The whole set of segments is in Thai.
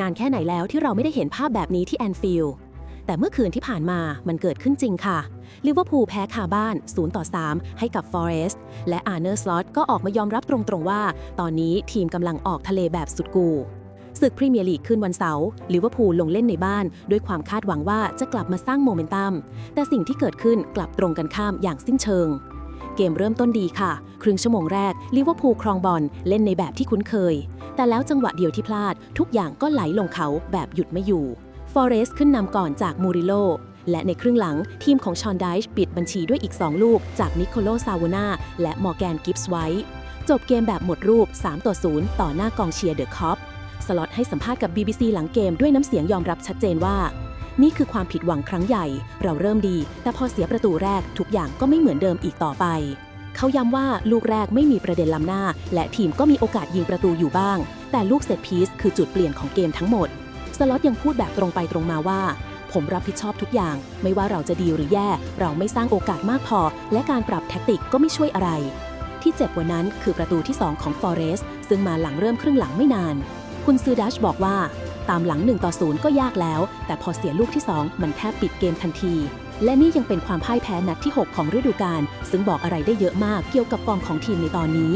นานแค่ไหนแล้วที่เราไม่ได้เห็นภาพแบบนี้ที่แอนฟิลด์แต่เมื่อคืนที่ผ่านมามันเกิดขึ้นจริงค่ะลิเวอร์พูลแพ้คาบ้าน 0 ต่อ 3 ให้กับฟอเรสต์และอาร์เนอร์สลอตก็ออกมายอมรับตรงๆว่า ตอนนี้ทีมกำลังออกทะเลแบบสุดกูศึกพรีเมียร์ลีกขึ้นวันเสาร์ลิเวอร์พูลลงเล่นในบ้าน ด้วยความคาดหวังว่าจะกลับมาสร้างโมเมนตัมแต่สิ่งที่เกิดขึ้นกลับตรงกันข้ามอย่างสิ้นเชิง เกมเริ่มต้นดีค่ะ ครึ่งชั่วโมงแรกลิเวอร์พูลครองบอลเล่นในแบบที่คุ้นเคย แต่แล้วจังหวะเดียวที่พลาด ทุกอย่างก็ไหลลงเขาแบบหยุดไม่อยู่ฟอเรสต์ขึ้นนำก่อนจากมูริโลและในครึ่งหลังทีมของชอนไดช์ปิดบัญชีด้วยอีก 2 ลูก จากนิโคโลซาวนาและมอร์แกนกิฟส์ไว้จบเกมแบบหมดรูป 3 ต่อ 0 ต่อหน้ากองเชียร์เดอะคอปสล็อตให้สัมภาษณ์กับ BBC หลังเกมด้วยน้ำเสียงยอมรับชัดเจนว่า นี่คือความผิดหวังครั้งใหญ่ เราเริ่มดี แต่พอเสียประตูแรกทุกอย่างก็ไม่เหมือนเดิมอีกต่อไป เขาย้ำว่าลูกแรกไม่มีประเด็นล้ำหน้า และทีมก็มีโอกาสยิงประตูอยู่บ้าง แต่ลูกเซตพีซคือจุดเปลี่ยนของเกมทั้งหมด สล็อตยังพูดแบบตรงไปตรงมาว่า ผมรับผิดชอบทุกอย่าง ไม่ว่าเราจะดีหรือแย่ เราไม่สร้างโอกาสมากพอ และการปรับแท็กติกก็ไม่ช่วยอะไร ที่เจ็บกว่านั้นคือประตูที่ 2 ของฟอเรสต์ซึ่งมาหลังเริ่มครึ่งหลังไม่นาน คุณซือดัชบอกว่า ตามหลัง1ต่อ0ก็ยากแล้ว แต่พอเสียลูกที่ 2 มันแทบปิดเกมทันที และนี่ยังเป็นความพ่ายแพ้นัดที่ 6 ของฤดูกาลซึ่งบอกอะไรได้เยอะมากเกี่ยวกับฟอร์มของทีมในตอนนี้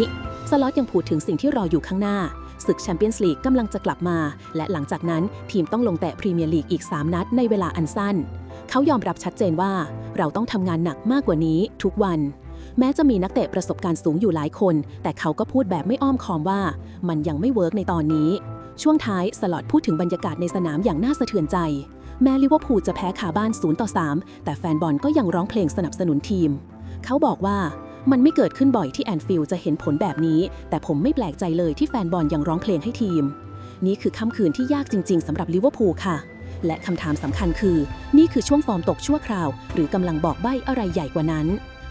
สล็อตยังพูดถึงสิ่งที่รออยู่ข้างหน้าศึกแชมเปี้ยนส์ลีกกำลังจะกลับมา และหลังจากนั้นทีมต้องลงแตะพรีเมียร์ลีกอีก 3 นัดในเวลาอันสั้น เขายอมรับชัดเจนว่า เราต้องทำงานหนักมากกว่านี้ทุกวัน แม้จะมีนักเตะประสบการณ์สูงอยู่หลายคน แต่เขาก็พูดแบบไม่อ้อมค้อมว่า มันยังไม่เวิร์กในตอนนี้ ช่วงท้ายสลอตพูดถึงบรรยากาศในสนามอย่างน่าสะเทือนใจ แม้ลิเวอร์พูลจะแพ้คาบ้าน 0 ต่อ 3 แต่แฟนบอลก็ยังร้องเพลงสนับสนุนทีม เขาบอกว่ามันไม่เกิดขึ้นบ่อยที่แอนฟิลด์จะเห็นผลแบบนี้ แต่ผมไม่แปลกใจเลยที่แฟนบอลยังร้องเพลงให้ทีม นี่คือค่ำคืนที่ยากจริง ๆสำหรับลิเวอร์พูลค่ะ และคำถามสำคัญคือ นี่คือช่วงฟอร์มตกชั่วคราว หรือกำลังบอกใบ้อะไรใหญ่กว่านั้น